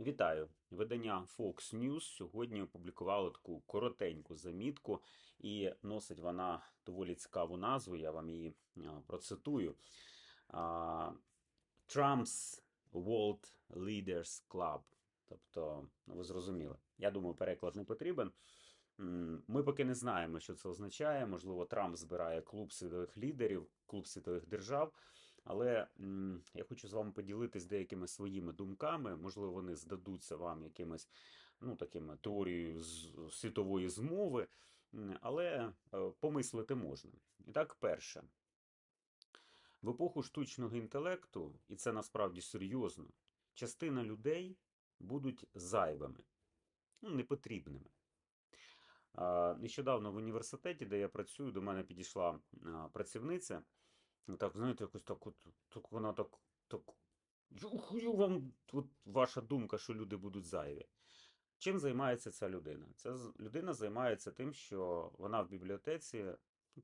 Вітаю! Видання Fox News сьогодні опублікувало таку коротеньку замітку, і носить вона доволі цікаву назву. Я вам її процитую. Trump's World Leaders Club. Тобто, ну, ви зрозуміли. Я думаю, переклад не потрібен. Ми поки не знаємо, що це означає. Можливо, Трамп збирає клуб світових лідерів, клуб світових держав. Але м, я хочу з вами поділитись деякими своїми думками. Можливо, вони здадуться вам якимось ну, такими теорією з світової змови, але е, помислити можна. І так, перше. В епоху штучного інтелекту, і це насправді серйозно, частина людей будуть зайвими, ну, непотрібними. Нещодавно в університеті, де я працюю, до мене підійшла працівниця. Ну, Так, знаєте, якось так, от, так вона так, так. Хую вам от ваша думка, що люди будуть зайві. Чим займається ця людина? Ця людина займається тим, що вона в бібліотеці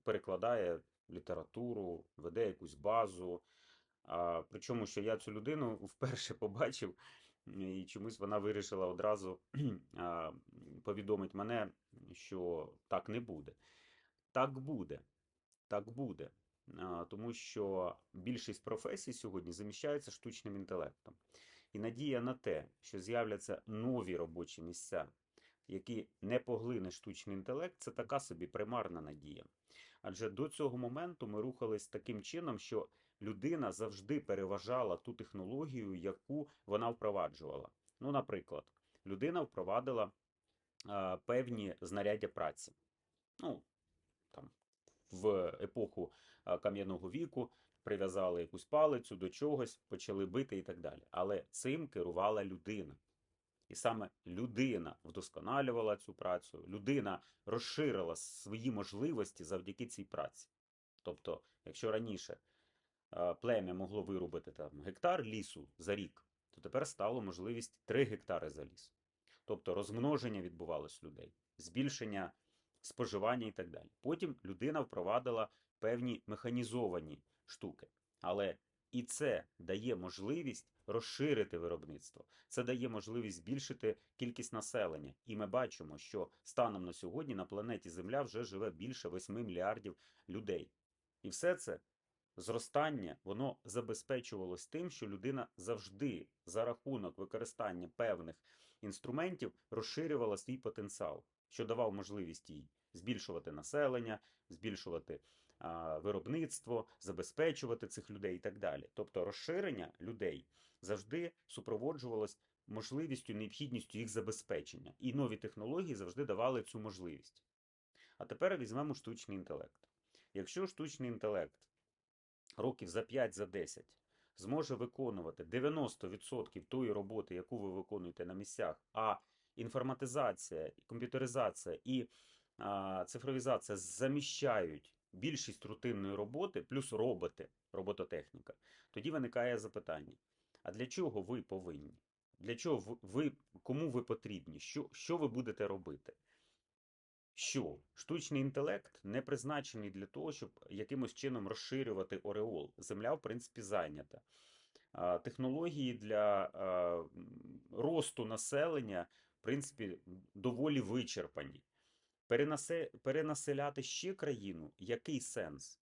перекладає літературу, веде якусь базу. А, причому, що я цю людину вперше побачив, і чомусь вона вирішила одразу а, повідомити мене, що так не буде. Так буде. Так буде. Тому що більшість професій сьогодні заміщаються штучним інтелектом. І надія на те, що з'являться нові робочі місця, які не поглине штучний інтелект, це така собі примарна надія. Адже до цього моменту ми рухались таким чином, що людина завжди переважала ту технологію, яку вона впроваджувала. Ну, наприклад, людина впровадила певні знаряддя праці. Ну, в епоху кам'яного віку прив'язали якусь палицю до чогось, почали бити і так далі. Але цим керувала людина. І саме людина вдосконалювала цю працю, людина розширила свої можливості завдяки цій праці. Тобто, якщо раніше плем'я могло вирубити там гектар лісу за рік, то тепер стало можливість 3 гектари за ліс. Тобто розмноження відбувалось людей, збільшення споживання і так далі. Потім людина впровадила певні механізовані штуки. Але і це дає можливість розширити виробництво. Це дає можливість збільшити кількість населення. І ми бачимо, що станом на сьогодні на планеті Земля вже живе більше 8 мільярдів людей. І все це зростання воно забезпечувалось тим, що людина завжди за рахунок використання певних інструментів розширювала свій потенціал, що давав можливість їй збільшувати населення, збільшувати а, виробництво, забезпечувати цих людей і так далі. Тобто розширення людей завжди супроводжувалось можливістю, необхідністю їх забезпечення. І нові технології завжди давали цю можливість. А тепер візьмемо штучний інтелект. Якщо штучний інтелект років за 5 за 10 зможе виконувати 90% тої роботи, яку ви виконуєте на місцях, а інформатизація, комп'ютеризація і а, цифровізація заміщають більшість рутинної роботи, плюс роботи, робототехніка, тоді виникає запитання: а для чого ви повинні? Для чого ви, кому ви потрібні? Що, що ви будете робити? Що штучний інтелект не призначений для того, щоб якимось чином розширювати ореол. Земля, в принципі, зайнята. Технології для росту населення, принципі, доволі вичерпані. Перенаселяти ще країну, який сенс?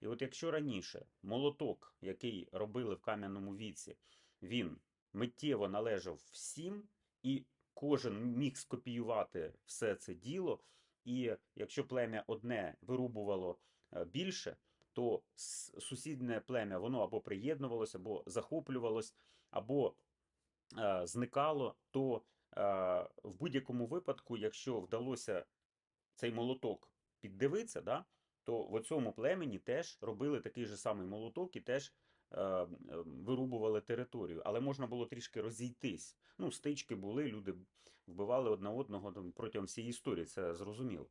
І от якщо раніше молоток, який робили в кам'яному віці, він миттєво належав всім, і кожен міг скопіювати все це діло, і якщо плем'я одне вирубувало е, більше, то сусіднє плем'я воно або приєднувалося, або захоплювалось, або е, зникало, то в будь-якому випадку, якщо вдалося цей молоток піддивитися, да, то в цьому племені теж робили такий же самий молоток і теж е, е, вирубували територію. Але можна було трішки розійтись. Ну, стички були, люди вбивали одне одного там, протягом всієї історії, це зрозуміло.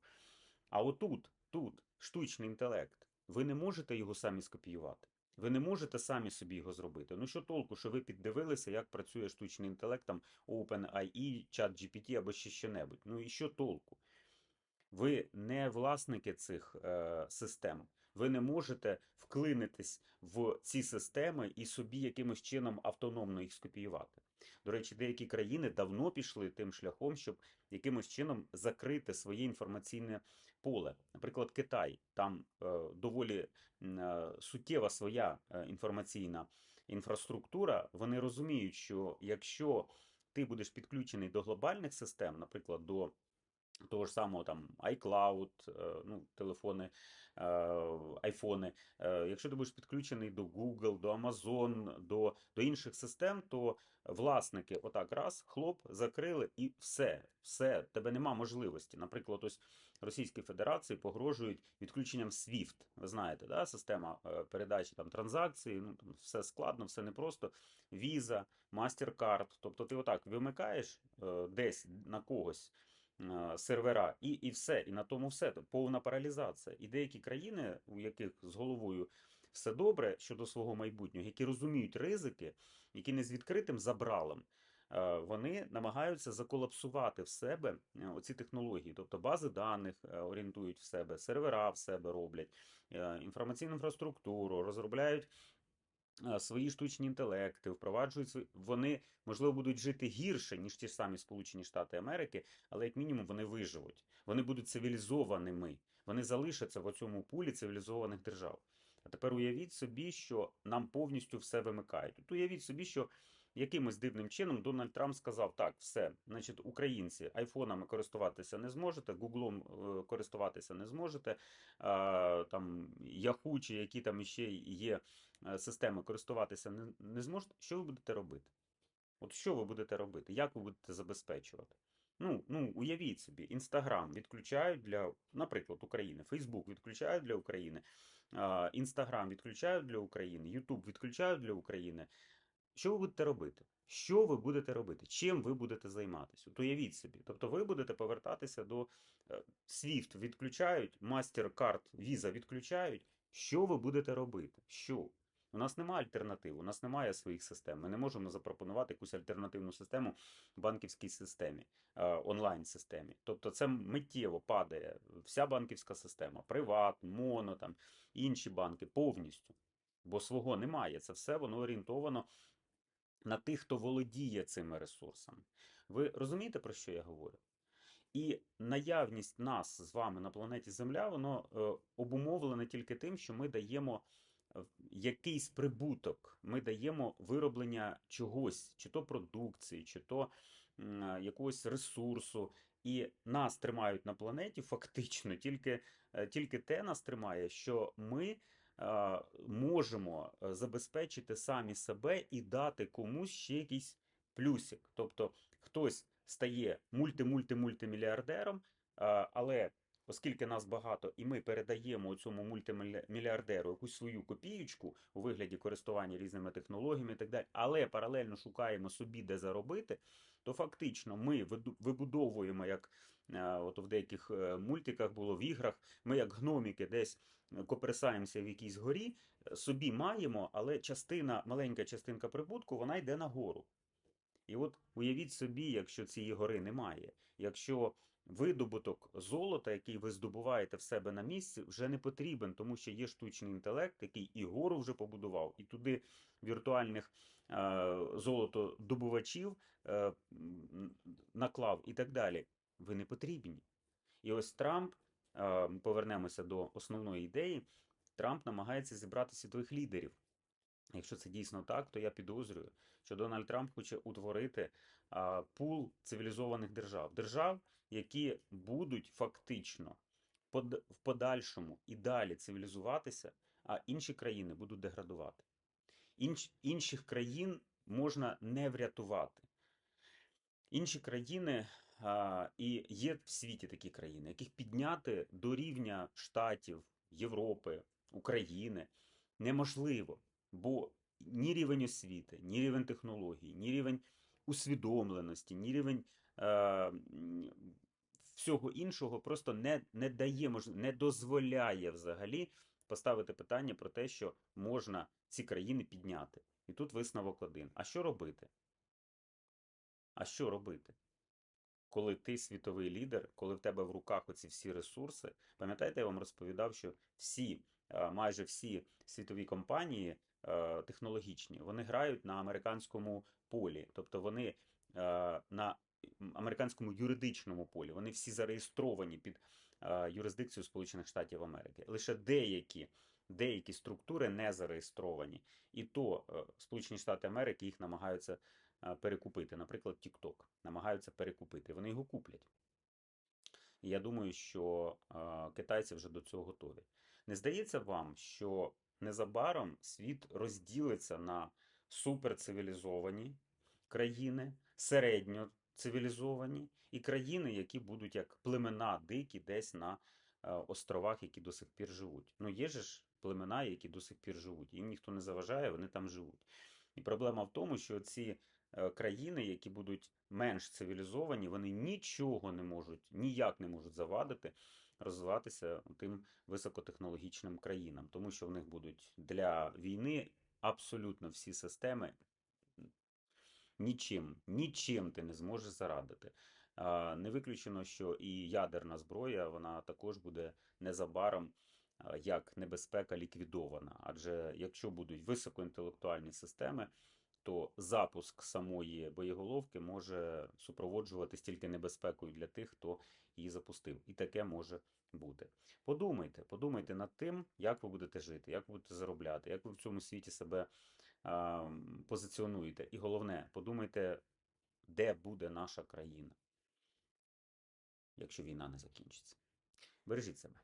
А отут, тут, штучний інтелект, ви не можете його самі скопіювати. Ви не можете самі собі його зробити. Ну що толку, що ви піддивилися, як працює штучний інтелект, там OpenAI, ChatGPT або ще що-небудь. Ну і що толку? Ви не власники цих е, систем. Ви не можете вклинитись в ці системи і собі якимось чином автономно їх скопіювати. До речі, деякі країни давно пішли тим шляхом, щоб якимось чином закрити своє інформаційне поле. Наприклад, Китай там е, доволі е, суттєва своя е, інформаційна інфраструктура. Вони розуміють, що якщо ти будеш підключений до глобальних систем, наприклад, до того ж самого там iCloud, е, ну, телефони, е, айфони. Е, Якщо ти будеш підключений до Google, до Amazon, до, до інших систем, то власники отак раз, хлоп, закрили і все, все, тебе нема можливості. Наприклад, ось Російській Федерації погрожують відключенням SWIFT. Ви знаєте, да? система передачі там транзакцій, ну там все складно, все непросто. Visa, MasterCard. Тобто ти отак вимикаєш десь на когось сервера, і, і все, і на тому все. Повна паралізація. І деякі країни, у яких з головою все добре щодо свого майбутнього, які розуміють ризики, які не з відкритим забралом, вони намагаються заколапсувати в себе е, оці технології, тобто бази даних е, орієнтують в себе, сервера в себе роблять, е, інформаційну інфраструктуру, розробляють свої штучні інтелекти, впроваджують вони, можливо, будуть жити гірше, ніж ті ж самі Сполучені Штати Америки, але як мінімум вони виживуть. Вони будуть цивілізованими. Вони залишаться в цьому пулі цивілізованих держав. А тепер уявіть собі, що нам повністю все вимикають. Тут уявіть собі, що якимось дивним чином Дональд Трамп сказав: так, все, значить, українці айфонами користуватися не зможете, гуглом е, користуватися не зможете, там Yahoo чи які там іще є е, системи користуватися не, не зможете. Що ви будете робити? От що ви будете робити? Як ви будете забезпечувати? Ну, ну, уявіть собі, Інстаграм відключають для, наприклад, України, Фейсбук відключають для України, Інстаграм відключають для України, Ютуб відключають для України. Що ви будете робити? Що ви будете робити? Чим ви будете займатися? От уявіть собі. Тобто ви будете повертатися до е, SWIFT відключають, MasterCard, Visa відключають. Що ви будете робити? Що? У нас немає альтернатив, у нас немає своїх систем. Ми не можемо запропонувати якусь альтернативну систему банківській системі, е, онлайн-системі. Тобто це миттєво падає вся банківська система, приват, моно, там, інші банки повністю. Бо свого немає. Це все воно орієнтовано на тих, хто володіє цими ресурсами. Ви розумієте, про що я говорю? І наявність нас з вами на планеті Земля, воно е, обумовлене тільки тим, що ми даємо е, якийсь прибуток, ми даємо вироблення чогось, чи то продукції, чи то е, якогось ресурсу. І нас тримають на планеті фактично тільки, тільки те нас тримає, що ми можемо е, забезпечити самі себе і дати комусь ще якийсь плюсик. Тобто хтось стає мульти-мульти-мультимільярдером, але оскільки нас багато, і ми передаємо цьому мультимільярдеру якусь свою копієчку у вигляді користування різними технологіями і так далі, але паралельно шукаємо собі, де заробити, то фактично ми вибудовуємо, як е, от в деяких е, мультиках було в іграх, ми як гноміки десь коперсаємося в якійсь горі, е, собі маємо, але частина, маленька частинка прибутку, вона йде нагору. І от уявіть собі, якщо цієї гори немає, якщо видобуток золота, який ви здобуваєте в себе на місці, вже не потрібен, тому що є штучний інтелект, який і гору вже побудував, і туди віртуальних е, золотодобувачів е, наклав і так далі. Ви не потрібні. І ось Трамп, е, повернемося до основної ідеї, Трамп намагається зібрати світових лідерів. Якщо це дійсно так, то я підозрюю, що Дональд Трамп хоче утворити а, пул цивілізованих держав, держав, які будуть фактично в подальшому і далі цивілізуватися, а інші країни будуть деградувати. Інч, інших країн можна не врятувати. Інші країни, а, і є в світі такі країни, яких підняти до рівня Штатів, Європи, України неможливо. Бо ні рівень освіти, ні рівень технологій, ні рівень усвідомленості, ні рівень е, всього іншого просто не, не дає, не дозволяє взагалі поставити питання про те, що можна ці країни підняти. І тут висновок один. А що робити? А що робити? Коли ти світовий лідер, коли в тебе в руках оці всі ресурси, пам'ятаєте, я вам розповідав, що всі, е, майже всі світові компанії е, технологічні, вони грають на американському полі, тобто вони е, на американському юридичному полі, вони всі зареєстровані під юрисдикцію Сполучених Штатів Америки. Лише деякі, деякі структури не зареєстровані, і то е, Сполучені Штати Америки їх намагаються перекупити. Наприклад, TikTok намагаються перекупити. Вони його куплять. І я думаю, що китайці вже до цього готові. Не здається вам, що незабаром світ розділиться на суперцивілізовані країни, середньоцивілізовані і країни, які будуть як племена дикі десь на е, островах, які до сих пір живуть. Ну, є ж племена, які до сих пір живуть. Їм ніхто не заважає, вони там живуть. І проблема в тому, що ці е, країни, які будуть менш цивілізовані, вони нічого не можуть, ніяк не можуть завадити розвиватися тим високотехнологічним країнам, тому що в них будуть для війни абсолютно всі системи нічим, нічим ти не зможеш зарадити. Не виключено, що і ядерна зброя вона також буде незабаром як небезпека ліквідована. Адже якщо будуть високоінтелектуальні системи, то запуск самої боєголовки може супроводжуватись тільки небезпекою для тих, хто її запустив. І таке може бути. Подумайте, подумайте над тим, як ви будете жити, як ви будете заробляти, як ви в цьому світі себе позиціонуєте. І головне, подумайте, де буде наша країна, якщо війна не закінчиться. Бережіть себе.